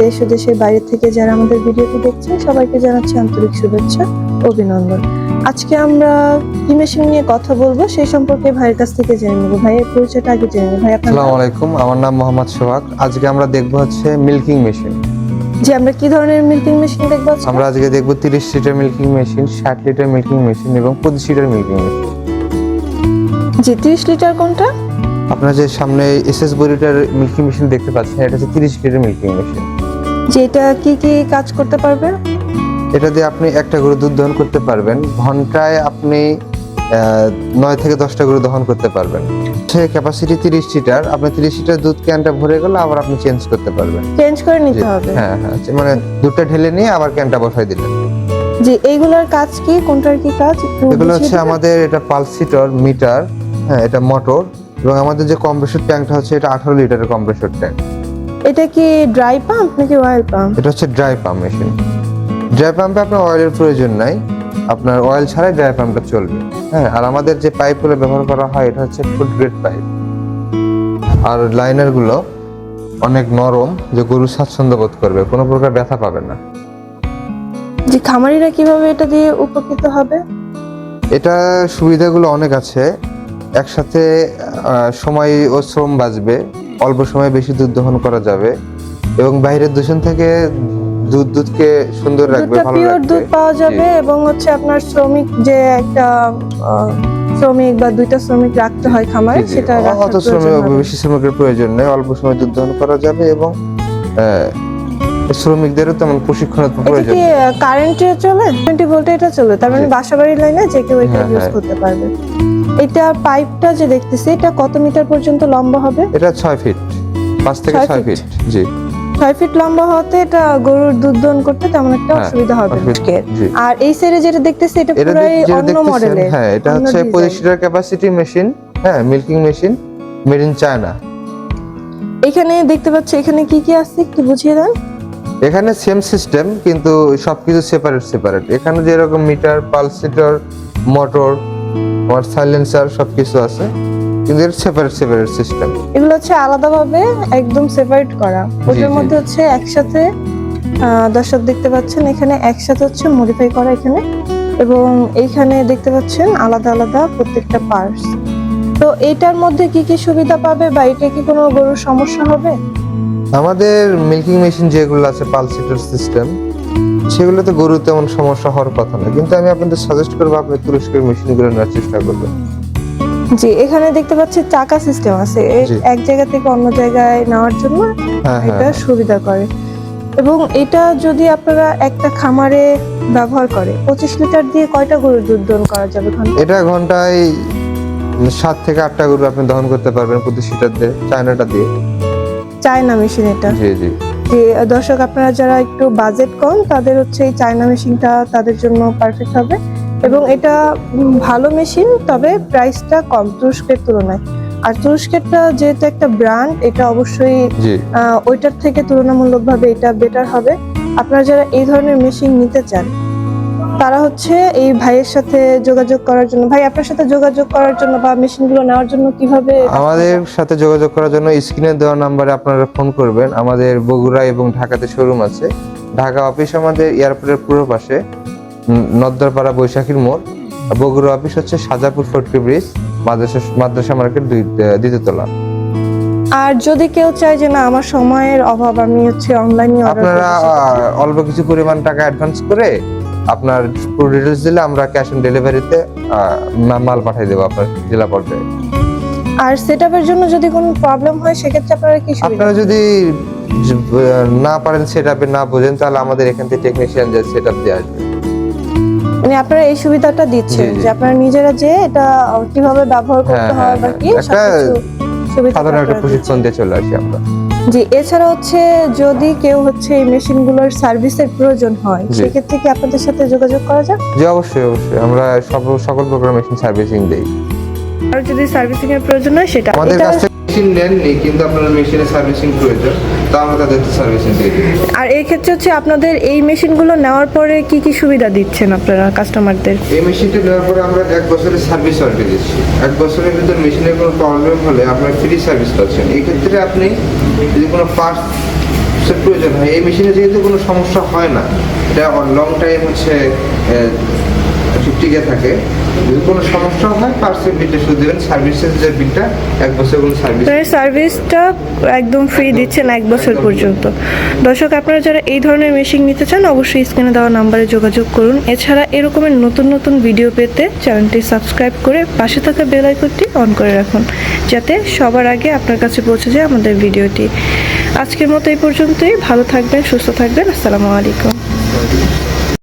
দেশ ও দেশের বাইরে থেকে যারা আমাদের ভিডিওটি দেখছেন সবাইকে জানাচ্ছি আন্তরিক শুভেচ্ছা অভিনন্দন। আজকে আমরা কি মেশিন নিয়ে কথা বলব সেই সম্পর্কে ভাইয়ের কাছ থেকে জেনে নেব। ভাইয়ের পরিচয়টা আগে জেনে নেব। ভাই আসসালামু আলাইকুম আমার নাম মোহাম্মদ সোহাগ। আজকে আমরা দেখব হচ্ছে মিল্কিং মেশিন। জি আমরা কি ধরনের মিল্কিং মেশিন দেখব? আমরা আজকে দেখব তিরিশ লিটার মিল্কিং মেশিন ষাট লিটার মিল্কিং মেশিন এবং পঁচিশ লিটার মিল্কিং মেশিন। জি তিরিশ লিটার কোনটা? আপনারা যে সামনে এসএস বডিটার মিল্কিং মেশিন দেখতে পাচ্ছেন এটা হচ্ছে তিরিশ লিটার মিল্কিং মেশিন যে এটা কি কি কাজ করতে পারবে? এটা দিয়ে আপনি একটা গরু দুধ দহন করতে পারবেন। ঘন্টায় আপনি নয় থেকে দশটা গরু দহন করতে পারবেন। সে ক্যাপাসিটি তিরিশ লিটার আপনি তিরিশ লিটার দুধ ক্যানটা ভরে গেলে আবার আপনি চেঞ্জ করতে পারবেন। চেঞ্জ করে নিতে হবে। হ্যাঁ হ্যাঁ মানে দুধটা ঢেলে নিয়ে আবার ক্যানটা বসাই দিলেন। জি এইগুলোর কাজ কি? কোনটার কি কাজ? এগুলো হচ্ছে আমাদের এটা পালসিটর মিটার হ্যাঁ এটা মোটর এবং আমাদের যে কম্প্রেসর ট্যাঙ্কটা হচ্ছে এটা আঠারো লিটারের কম্প্রেসর ট্যাঙ্ক। এটা কি ড্রাই পাম্প নাকি অয়েল পাম্প? এটা হচ্ছে ড্রাই পাম্প মেশিন। ড্রাই পাম্পে আপনার অয়েলের প্রয়োজন নাই। আপনার অয়েল ছাড়াই ড্রাই পাম্পটা চলবে। হ্যাঁ আর আমাদের যে পাইপগুলো ব্যবহার করা হয় এটা হচ্ছে ফুড গ্রেড পাইপ। আর লাইনারগুলো অনেক নরম যে গরু স্বাচ্ছন্দ্য বোধ করবে কোনো প্রকার ব্যথা পাবে না। যে খামারিরা কীভাবে এটা দিয়ে উপকৃত হবে? এটা সুবিধাগুলো অনেক আছে। একসাথে সময় ও শ্রম বাঁচবে অল্প সময়ে বেশি দুধ দহন করা যাবে এবং বাইরের দূষণ থেকে দুধ দুধকে সুন্দর রাখবে ভালো রাখবে। দুধ পাওয়া যাবে এবং হচ্ছে আপনার শ্রমিক যে একটা শ্রমিক বা দুইটা শ্রমিক রাখতে হয় খামারে। সেটা অত শ্রমিক প্রয়োজন বেশি শ্রমিকের প্রয়োজন নেই অল্প সময় দুধ দহন করা যাবে এবং শ্রমিকদেরও তেমন প্রশিক্ষণের এটা প্রয়োজন কি কারেন্টে চলে? টোয়েন্টি ভোল্টে এটা চলে? তার মানে জি। বাসা বাড়ির লাইনে যে কেউ এটা হ্যাঁ, ইউজ হ্যাঁ। করতে পারবে। এটা পাইপটা যে দেখতেছি এটা কত মিটার পর্যন্ত লম্বা হবে? এটা ছয় ফিট। পাঁচ থেকে ছয় ফিট? জি। ছয় ফিট লম্বা হতে এটা গরুর দুধ দহন করতে তেমন একটা হ্যাঁ, অসুবিধা হবে আর এই সাইডে যেটা দেখতেছি এটা পুরাই অন্য মডেলের হ্যাঁ এটা হচ্ছে design। পঁচিশ লিটার ক্যাপাসিটি মেশিন হ্যাঁ milking machine made in China এখানে দেখতে পাচ্ছি এখানে কি কি আছে একটু বুঝিয়ে দেন। এখানে সেম সিস্টেম কিন্তু সবকিছু সেপারেট সেপারেট এখানে যেরকম মিটার পালসিটর মোটর আমার সাইলেন্সার সবকিছু আছে কিন্তু এর সেপারেট সেপারেট সিস্টেম এগুলো হচ্ছে আলাদাভাবে একদম সেপারেট করা। ওটার মধ্যে হচ্ছে একসাথে দর্শক দেখতে পাচ্ছেন এখানে একসাথে হচ্ছে মডিফাই করা এখানে। এবং এইখানে দেখতে পাচ্ছেন আলাদা আলাদা প্রত্যেকটা পার্টস তো এইটার মধ্যে কি কি সুবিধা পাবে বা এটা কি কোনো গরুর সমস্যা হবে? আমাদের মিল্কিং মেশিন যেগুলো আছে পালসিটর সিস্টেম সেগুলোতে গরু তেমন সমস্যা হওয়ার কথা না। কিন্তু আমি আপনাদের সাজেস্ট করব আপনি তুরস্কের মেশিনগুলো নেওয়ার চেষ্টা করবেন। জি এখানে দেখতে পাচ্ছি চাকা সিস্টেম আছে। এক জায়গা থেকে অন্য জায়গায় নেওয়ার জন্য হ্যাঁ এটা হ্যাঁ। সুবিধা করে। এবং এটা যদি আপনারা একটা খামারে ব্যবহার করে পঁচিশ লিটার দিয়ে কয়টা গরুর দুধ দহন করা যাবে এটা ঘন্টায় সাত থেকে আটটা গরু আপনি দহন করতে পারবেন প্রতি সিটার দিয়ে চায়নাটা দিয়ে। চায়না মেশিন এটা। জি জি। যে দর্শক আপনারা যারা একটু বাজেট কম তাদের হচ্ছে এই চায়না মেশিনটা তাদের জন্য পারফেক্ট হবে। এবং এটা ভালো মেশিন তবে প্রাইসটা কম তুরস্কের তুলনায়। আর তুরস্কেরটা যেহেতু একটা ব্র্যান্ড এটা অবশ্যই ওইটার থেকে তুলনামূলকভাবে এটা বেটার হবে। আপনারা যারা এই ধরনের মেশিন নিতে চান তারা হচ্ছে এই ভাইয়ের সাথে যোগাযোগ করার জন্য ভাই আপনার সাথে যোগাযোগ করার জন্য বা মেশিনগুলো নেওয়ার জন্য কীভাবে আমাদের সাথে যোগাযোগ করার জন্য স্ক্রিনে দেওয়া নাম্বারে আপনারা ফোন করবেন। আমাদের বগুড়া এবং ঢাকাতে শোরুম আছে। ঢাকা অফিস আমাদের এয়ারপোর্টের পূর্ব পাশে নদ্দরপাড়া বৈশাখীর মোড়। বগুড়া অফিস হচ্ছে সাজাপুর ফটকি ব্রিজ মাদ্রাসা মাদ্রাসা মার্কেট দুই দ্বিতীয় তলা। আর যদি কেউ চায় যে না আমার সময়ের অভাব আমি হচ্ছে অনলাইনে আপনারা অল্প কিছু পরিমাণ টাকা অ্যাডভান্স করে আপনার পুরো ডিটেলস দিলে আমরা ক্যাশ অন ডেলিভারিতে মাল পাঠিয়ে দেবো আপনার জেলা পর্যায়ে আর সেটআপের জন্য যদি কোনো প্রবলেম হয় সেক্ষেত্রে আপনারা কি আপনারা যদি না পারেন সেট না বোঝেন তাহলে আমাদের এখান থেকে টেকনিশিয়ান যে সেট আপ দিয়ে আসবে মানে আপনারা এই সুবিধাটা দিচ্ছেন। যে আপনারা নিজেরা যে এটা কীভাবে ব্যবহার করতে হ্যাঁ, হয় বা হ্যাঁ, কি হ্যাঁ। একটা সবকিছু সুবিধা সাধারণ একটা প্রশিক্ষণ দিয়ে চলে আসি আমরা। জি এছাড়া হচ্ছে যদি কেউ হচ্ছে এই মেশিনগুলোর সার্ভিসের প্রয়োজন হয়। সেক্ষেত্রে কি আপনাদের সাথে যোগাযোগ করা যায় জি অবশ্যই অবশ্যই। আমরা সব সকল প্রকার মেশিন সার্ভিসিং দেই। আর যদি সার্ভিসিং এর প্রয়োজন হয় সেটা আমাদের কাছ মেশিন নেননি কিন্তু আপনার মেশিনের সার্ভিসিং প্রয়োজন তা আমরা তাদেরকে সার্ভিসিং দিয়ে দিই। আর এই ক্ষেত্রে হচ্ছে আপনাদের এই মেশিনগুলো নেওয়ার পরে কি কি সুবিধা দিচ্ছেন আপনারা কাস্টমারদের এই মেশিনটা নেওয়ার পরে আমরা এক বছরের সার্ভিস ওয়ারেন্টি দিচ্ছি। এক বছরের ভিতর মেশিনের কোনো প্রবলেম হলে আপনার ফ্রি সার্ভিস পাচ্ছেন। এই ক্ষেত্রে আপনি যদি কোনো পার্টস প্রয়োজন হয় এই মেশিনে যেহেতু কোনো সমস্যা হয় না এটা লং টাইম হচ্ছে টিকে থাকে। যদি কোনো সমস্যা হয় পার্সের বিলটা শুধু দেবেন। সার্ভিসের যে বিলটা, এক বছর কোনো সার্ভিস আপনারা সার্ভিসটা একদম ফ্রি দিচ্ছেন এক বছর পর্যন্ত। দর্শক, আপনারা যারা এই ধরনের মেশিন নিতে চান, অবশ্যই স্ক্রিনে দেওয়া নাম্বারে যোগাযোগ করুন। এছাড়া এরকমের নতুন নতুন ভিডিও পেতে চ্যানেলটি সাবস্ক্রাইব করে পাশে থাকা বেল আইকনটি অন করে রাখুন, যাতে সবার আগে আপনার কাছে পৌঁছে যায় আমাদের ভিডিওটি। আজকের মতো এই পর্যন্তই। ভালো থাকবেন, সুস্থ থাকবেন। আসসালামু আলাইকুম।